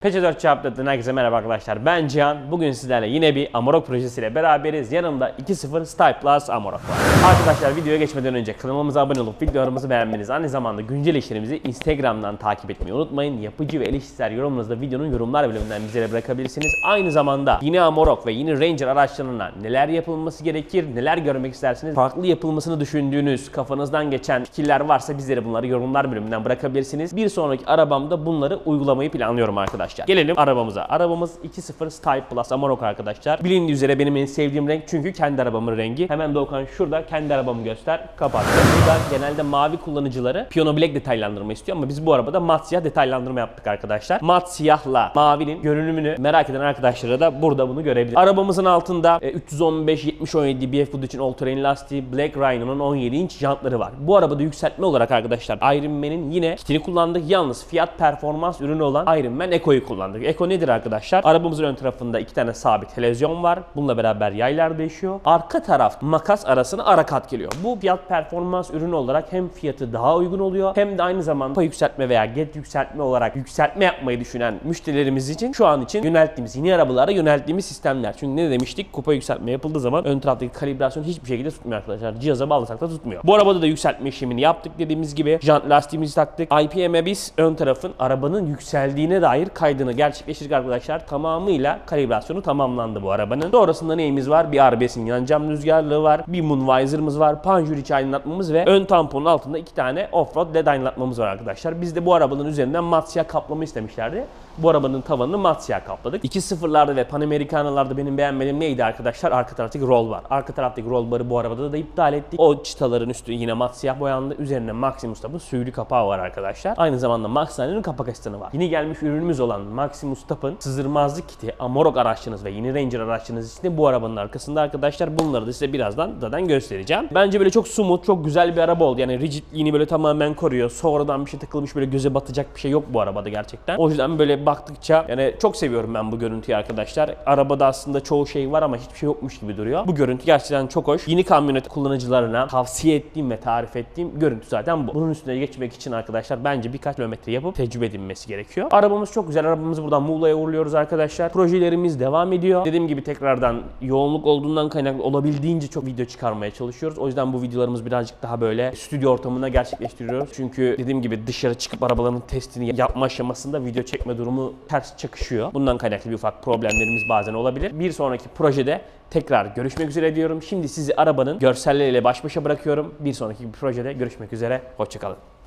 Peçe 4 çarptığından herkese merhaba arkadaşlar. Ben Cihan. Bugün sizlerle yine bir Amarok projesiyle beraberiz. Yanımda 2.0 Style Plus Amarok var. Arkadaşlar videoya geçmeden önce kanalımıza abone olup videolarımızı beğenmeniz, aynı zamanda güncel işlerimizi Instagram'dan takip etmeyi unutmayın. Yapıcı ve eleştirel yorumlarınızı da videonun yorumlar bölümünden bizlere bırakabilirsiniz. Aynı zamanda yine Amarok ve yine Ranger araçlarına neler yapılması gerekir, neler görmek istersiniz, farklı yapılmasını düşündüğünüz, kafanızdan geçen fikirler varsa bizlere bunları yorumlar bölümünden bırakabilirsiniz. Bir sonraki arabamda bunları uygulamayı planlıyorum arkadaşlar. Gelelim arabamıza. Arabamız 2.0 Style Plus Amarok arkadaşlar. Bilindiği üzere benim en sevdiğim renk çünkü kendi arabamın rengi. Hemen Doğukan şurada kendi arabamı göster. Kapat. Burada genelde mavi kullanıcıları Piano Black detaylandırma istiyor ama biz bu arabada mat siyah detaylandırma yaptık arkadaşlar. Mat siyahla mavinin görünümünü merak eden arkadaşlara da burada bunu görebilir. Arabamızın altında e, 315 70 17 BF Wood için all terrain lastiği Black Rhino'nun 17 inç jantları var. Bu arabada yükseltme olarak arkadaşlar Iron Man'in yine kitini kullandık. Yalnız fiyat performans ürünü olan Iron Man Eco'yu kullandık. Eco nedir arkadaşlar? Arabamızın ön tarafında iki tane sabit televizyon var. Bununla beraber yaylar değişiyor. Arka taraf makas arasına ara kat geliyor. Bu fiyat performans ürünü olarak hem fiyatı daha uygun oluyor hem de aynı zamanda yükseltme veya get yükseltme olarak yükseltme yapmayı düşünen müşterilerimiz için şu an için yönelttiğimiz yeni arabalara yönelttiğimiz sistemler. Çünkü ne demiştik? Kupa yükseltme yapıldığı zaman ön taraftaki kalibrasyon hiçbir şekilde tutmuyor arkadaşlar. Cihaza bağlasak da tutmuyor. Bu arabada da yükseltme işlemini yaptık dediğimiz gibi. Jant lastiğimizi taktık. IPM'e biz ön tarafın arabanın yükseldiğine dair kaydını gerçekleştirdik arkadaşlar. Tamamıyla kalibrasyonu tamamlandı bu arabanın. Sonrasında neyimiz var? Bir RBS'in yan cam rüzgarlığı var. Bir moon visor'ımız var. Panjur içi aydınlatmamız ve ön tamponun altında iki tane offroad led aydınlatmamız var arkadaşlar. Biz de bu arabanın üzerinden mat siyah kaplama istemişlerdi. Bu arabanın tavanını mat siyah kapladık. 2.0'larda ve Panamericano'larda benim beğenmediğim neydi arkadaşlar? Arka taraftaki roll var. Arka taraftaki roll barı bu arabada da iptal ettik. O çıtaların üstü yine mat siyah boyandı. Üzerine Maximus Tub'ın süylü kapağı var arkadaşlar. Aynı zamanda Maxine'nin kapak asistanı var. Yeni gelmiş ürünümüz olan Maximus Tub'ın sızdırmazlık kiti Amarok araçlarınız ve yeni Ranger araçlarınız için bu arabanın arkasında arkadaşlar. Bunları da size birazdan zaten göstereceğim. Bence böyle çok smooth, çok güzel bir araba oldu. Yani rigidliğini böyle tamamen koruyor. Sonradan bir şey takılmış böyle göze batacak bir şey yok bu arabada gerçekten. O yüzden böyle baktıkça yani çok seviyorum ben bu görüntüyü arkadaşlar. Arabada aslında çoğu şey var ama hiçbir şey yokmuş gibi duruyor. Bu görüntü gerçekten çok hoş. Yeni kamyonet kullanıcılarına tavsiye ettiğim ve tarif ettiğim görüntü zaten bu. Bunun üstüne geçmek için arkadaşlar bence birkaç kilometre yapıp tecrübe edinmesi gerekiyor. Arabamız çok güzel. Arabamızı buradan Muğla'ya uğurluyoruz arkadaşlar. Projelerimiz devam ediyor. Dediğim gibi tekrardan yoğunluk olduğundan kaynaklı olabildiğince çok video çıkarmaya çalışıyoruz. O yüzden bu videolarımız birazcık daha böyle stüdyo ortamında gerçekleştiriyoruz. Çünkü dediğim gibi dışarı çıkıp arabaların testini yapma aşamasında video çekme durumu ters çakışıyor. Bundan kaynaklı bir ufak problemlerimiz bazen olabilir. Bir sonraki projede tekrar görüşmek üzere diyorum. Şimdi sizi arabanın görselleriyle baş başa bırakıyorum. Bir sonraki bir projede görüşmek üzere. Hoşçakalın.